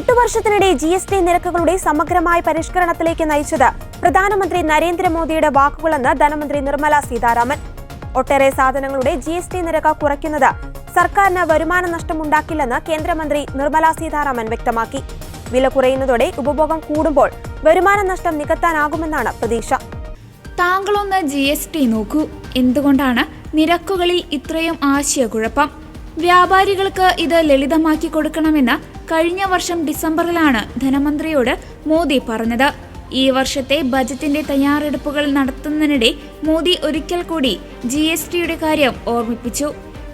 എട്ടു വർഷത്തിനിടെ G S T നിരക്കുകളുടെ സമഗ്രമായ പരിഷ്കരണത്തിലേക്ക് നയിച്ചത് പ്രധാനമന്ത്രി നരേന്ദ്രമോദിയുടെ വാക്കുകളെന്ന് ധനമന്ത്രി നിർമ്മല സീതാരാമൻ. ഒട്ടേറെ സാധനങ്ങളുടെ ജി എസ് ടി നിരക്ക് കുറയ്ക്കുന്നത് സർക്കാരിന് വരുമാന നഷ്ടമുണ്ടാക്കില്ലെന്ന് കേന്ദ്രമന്ത്രി നിർമ്മല സീതാരാമൻ വ്യക്തമാക്കി. വില കുറയുന്നതോടെ ഉപഭോഗം കൂടുമ്പോൾ വരുമാന നഷ്ടം നികത്താനാകുമെന്നാണ് പ്രതീക്ഷ. താങ്കളൊന്ന് ജി എസ് ടി നോക്കൂ. എന്തുകൊണ്ടാണ് നിരക്കുകളിൽ ഇത്രയും ആശയക്കുഴപ്പം? വ്യാപാരികൾക്ക് ഇത് ലളിതമാക്കി കൊടുക്കണമെന്ന് കഴിഞ്ഞ വർഷം ഡിസംബറിലാണ് ധനമന്ത്രിയോട് മോദി പറഞ്ഞത്. ഈ വർഷത്തെ ബജറ്റിന്റെ തയ്യാറെടുപ്പുകൾ നടത്തുന്നതിനിടെ മോദി ഒരിക്കൽ കൂടി ജി എസ് ടിയുടെ കാര്യം ഓർമ്മിപ്പിച്ചു.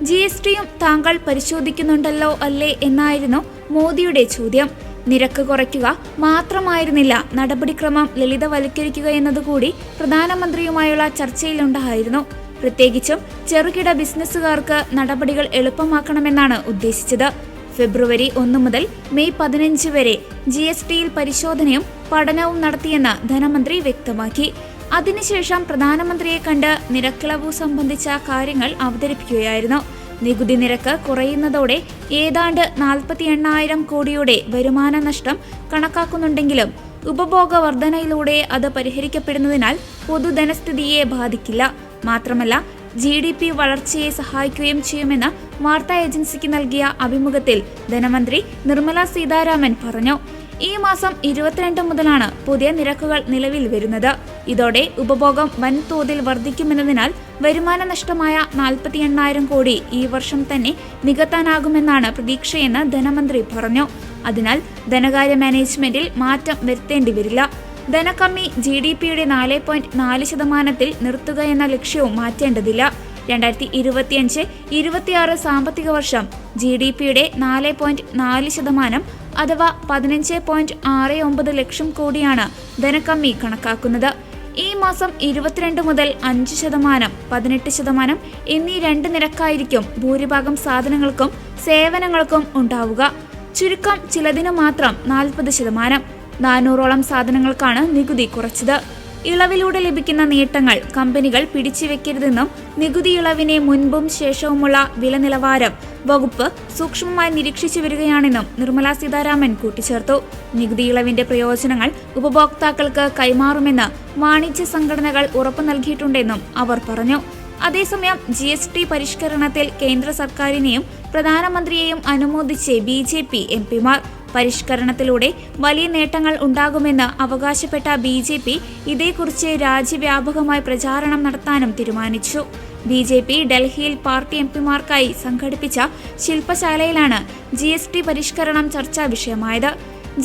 ജി എസ് ടിയും താങ്കൾ പരിശോധിക്കുന്നുണ്ടല്ലോ അല്ലേ എന്നായിരുന്നു മോദിയുടെ ചോദ്യം. നിരക്ക് കുറയ്ക്കുക മാത്രമായിരുന്നില്ല നടപടിക്രമം ലളിതവൽക്കരിക്കുക എന്നതുകൂടി പ്രധാനമന്ത്രിയുമായുള്ള ചർച്ചയിലുണ്ടായിരുന്നു. പ്രത്യേകിച്ചും ചെറുകിട ബിസിനസ്സുകാർക്ക് നടപടികൾ എളുപ്പമാക്കണമെന്നാണ് ഉദ്ദേശിച്ചത്. ഫെബ്രുവരി ഒന്ന് മുതൽ മെയ് പതിനഞ്ച് വരെ ജി എസ് ടിയിൽ പരിശോധനയും പഠനവും നടത്തിയെന്ന് ധനമന്ത്രി വ്യക്തമാക്കി. അതിനുശേഷം പ്രധാനമന്ത്രിയെ കണ്ട് നിരക്കിളവ് സംബന്ധിച്ച കാര്യങ്ങൾ അവതരിപ്പിക്കുകയായിരുന്നു. നികുതി നിരക്ക് കുറയുന്നതോടെ ഏതാണ്ട് നാൽപ്പത്തി എണ്ണായിരം കോടിയുടെ വരുമാന നഷ്ടം കണക്കാക്കുന്നുണ്ടെങ്കിലും ഉപഭോഗ വർധനയിലൂടെ അത് പരിഹരിക്കപ്പെടുന്നതിനാൽ പൊതുധനസ്ഥിതിയെ ബാധിക്കില്ല. മാത്രമല്ല ജി ഡി പി വളർച്ചയെ സഹായിക്കുകയും ചെയ്യുമെന്ന് വാർത്താ ഏജൻസിക്ക് നൽകിയ അഭിമുഖത്തിൽ ധനമന്ത്രി നിർമ്മല സീതാരാമൻ പറഞ്ഞു. ഈ മാസം ഇരുപത്തിരണ്ട് മുതലാണ് പുതിയ നിരക്കുകൾ നിലവിൽ വരുന്നത്. ഇതോടെ ഉപഭോഗം വൻതോതിൽ വർദ്ധിക്കുമെന്നതിനാൽ വരുമാന നഷ്ടമായ നാൽപ്പത്തി എണ്ണായിരം കോടി ഈ വർഷം തന്നെ നികത്താനാകുമെന്നാണ് പ്രതീക്ഷയെന്ന് ധനമന്ത്രി പറഞ്ഞു. അതിനാൽ ധനകാര്യ മാനേജ്മെന്റിൽ മാറ്റം വരുത്തേണ്ടി വരില്ല. ധനക്കമ്മി ജി ഡി പിയുടെ നാല് പോയിന്റ് നാല് ശതമാനത്തിൽ നിർത്തുക എന്ന ലക്ഷ്യവും മാറ്റേണ്ടതില്ല. രണ്ടായിരത്തി ഇരുപത്തിയഞ്ച് ഇരുപത്തിയാറ് സാമ്പത്തിക വർഷം ജി ഡി പിയുടെ നാല് പോയിന്റ് നാല് ശതമാനം അഥവാ പതിനഞ്ച് പോയിന്റ് ആറ് ഒമ്പത് ലക്ഷം കോടിയാണ് ധനക്കമ്മി കണക്കാക്കുന്നത്. ഈ മാസം ഇരുപത്തിരണ്ട് മുതൽ അഞ്ച് ശതമാനം പതിനെട്ട് ശതമാനം എന്നീ രണ്ട് നിരക്കായിരിക്കും ഭൂരിഭാഗം സാധനങ്ങൾക്കും സേവനങ്ങൾക്കും ഉണ്ടാവുക. ചുരുക്കം ചിലതിനു മാത്രം നാൽപ്പത് ശതമാനം. നാനൂറോളം സാധനങ്ങൾക്കാണ് നികുതി കുറച്ചത്. ഇളവിലൂടെ ലഭിക്കുന്ന നേട്ടങ്ങൾ കമ്പനികൾ പിടിച്ചുവെക്കരുതെന്നും നികുതി ഇളവിനെ മുൻപും ശേഷവുമുള്ള വില നിലവാരം വകുപ്പ് സൂക്ഷ്മമായി നിരീക്ഷിച്ചു വരികയാണെന്നും നിർമ്മലാ സീതാരാമൻ കൂട്ടിച്ചേർത്തു. നികുതി ഇളവിന്റെ പ്രയോജനങ്ങൾ ഉപഭോക്താക്കൾക്ക് കൈമാറുമെന്ന് വാണിജ്യ സംഘടനകൾ ഉറപ്പു നൽകിയിട്ടുണ്ടെന്നും അവർ പറഞ്ഞു. അതേസമയം ജി എസ് ടി പരിഷ്കരണത്തിൽ കേന്ദ്ര സർക്കാരിനെയും പ്രധാനമന്ത്രിയെയും അനുമോദിച്ച് ബി ജെ പി എം പിമാർ പരിഷ്കരണത്തിലൂടെ വലിയ നേട്ടങ്ങൾ ഉണ്ടാകുമെന്ന് അവകാശപ്പെട്ട ബി ജെ പി ഇതേക്കുറിച്ച് രാജ്യവ്യാപകമായി പ്രചാരണം നടത്താനും തീരുമാനിച്ചു. ബി ജെ പി ഡൽഹിയിൽ പാർട്ടി എം പിമാർക്കായി സംഘടിപ്പിച്ച ശില്പശാലയിലാണ് ജി എസ് ടി പരിഷ്കരണം ചർച്ചാ വിഷയമായത്.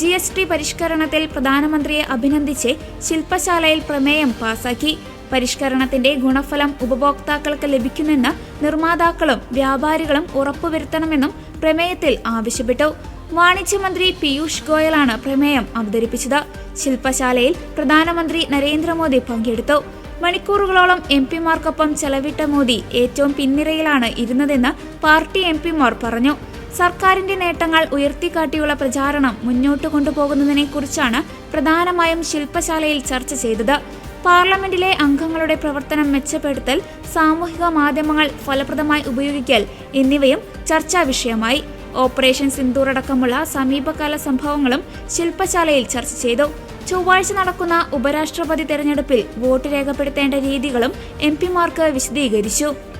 ജി എസ് ടി പരിഷ്കരണത്തിൽ പ്രധാനമന്ത്രിയെ അഭിനന്ദിച്ച് ശില്പശാലയിൽ പ്രമേയം പാസാക്കി. പരിഷ്കരണത്തിന്റെ ഗുണഫലം ഉപഭോക്താക്കൾക്ക് ലഭിക്കുമെന്ന് നിർമ്മാതാക്കളും വ്യാപാരികളും ഉറപ്പുവരുത്തണമെന്നും പ്രമേയത്തിൽ ആവശ്യപ്പെട്ടു. വാണിജ്യമന്ത്രി പീയൂഷ് ഗോയലാണ് പ്രമേയം അവതരിപ്പിച്ചത്. ശില്പശാലയിൽ പ്രധാനമന്ത്രി നരേന്ദ്രമോദി പങ്കെടുത്തു. മണിക്കൂറുകളോളം എം പിമാർക്കൊപ്പം ചെലവിട്ട മോദി ഏറ്റവും പിന്നിരയിലാണ് ഇരുന്നതെന്ന് പാർട്ടി എം പിമാർ പറഞ്ഞു. സർക്കാരിന്റെ നേട്ടങ്ങൾ ഉയർത്തിക്കാട്ടിയുള്ള പ്രചാരണം മുന്നോട്ട് കൊണ്ടുപോകുന്നതിനെക്കുറിച്ചാണ് പ്രധാനമായും ശില്പശാലയിൽ ചർച്ച ചെയ്തത്. പാർലമെന്റിലെ അംഗങ്ങളുടെ പ്രവർത്തനം മെച്ചപ്പെടുത്തൽ സാമൂഹിക മാധ്യമങ്ങൾ ഫലപ്രദമായി ഉപയോഗിക്കൽ എന്നിവയും ചർച്ചാ വിഷയമായി. ഓപ്പറേഷൻ സിന്ദൂർ അടക്കമുള്ള സമീപകാല സംഭവങ്ങളും ശില്പശാലയിൽ ചർച്ച ചെയ്തു. ചൊവ്വാഴ്ച നടക്കുന്ന ഉപരാഷ്ട്രപതി തെരഞ്ഞെടുപ്പിൽ വോട്ട് രേഖപ്പെടുത്തേണ്ട രീതികളും എം പിമാർക്ക് വിശദീകരിച്ചു.